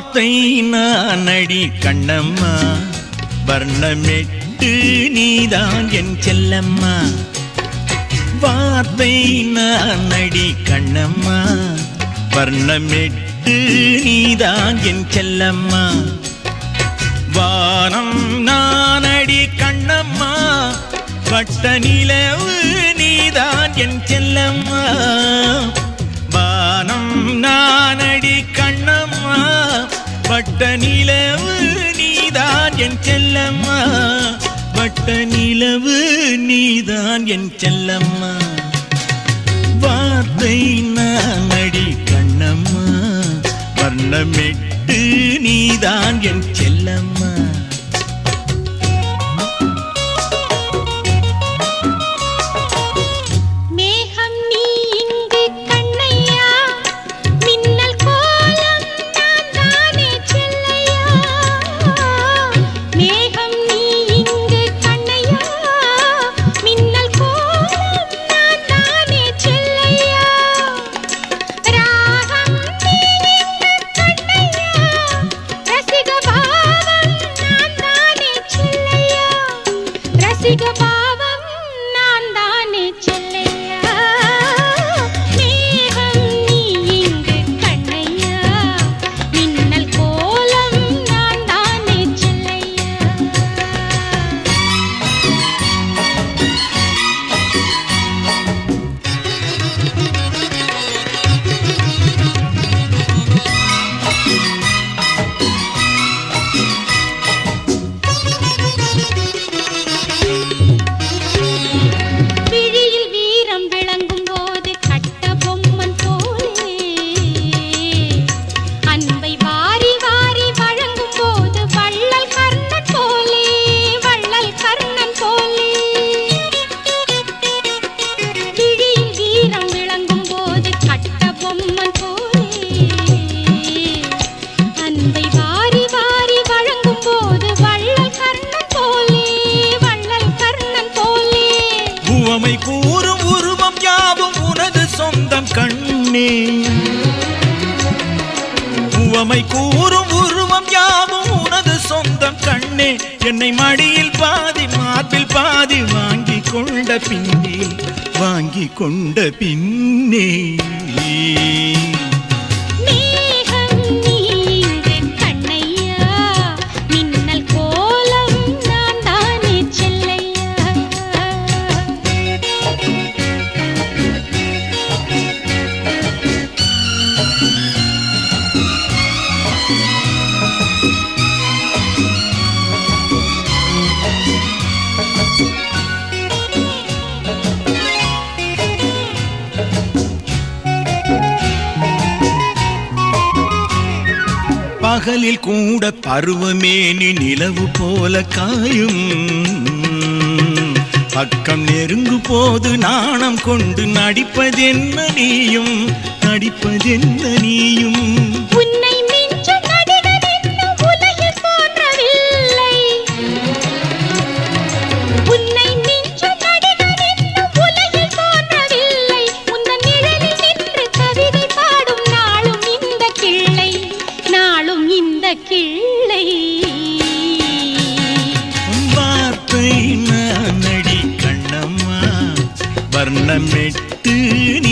வார்த்தை நான் அடி கண்ணம்மா. வர்ணமெட்டு நீதான் என் செல்லம்மா. வார்த்தை நான் அடி கண்ணம்மா. வர்ணமெட்டு நீதான் என் செல்லம்மா. வானம் நான் அடி கண்ணம்மா. வட்ட நிலவு நீதான் என் செல்லம்மா. வானம் நான் அடி கண்ணம்மா. வட்ட நிலவு நீதான் என் செல்லம்மா. வட்ட நிலவு நீதான் என் செல்லம்மா. வார்த்தை நான் அடி கண்ணம்மா. வர்ணமிட்டு நீதான் என் செல்லம்மா. ಸಿಗಬಾ உவமை கூறும் உருவம் யாவும் உனது சொந்தம் கண்ணே. உவமை கூறும் உருவம் யாவும் உனது சொந்தம் கண்ணே. என்னை மடியில் பாதி மார்பில் பாதி வாங்கி கொண்ட பின்னே. வாங்கி கொண்ட பின்னே. பகலில் கூட பருவமேனி நிலவு போல காயும். பக்கம் நெருங்கு போது நாணம் கொண்டு நடிப்பதென்ன நீயும்? நடிப்பதென்ன நீயும்? உன்னை மனமெட்டு நீ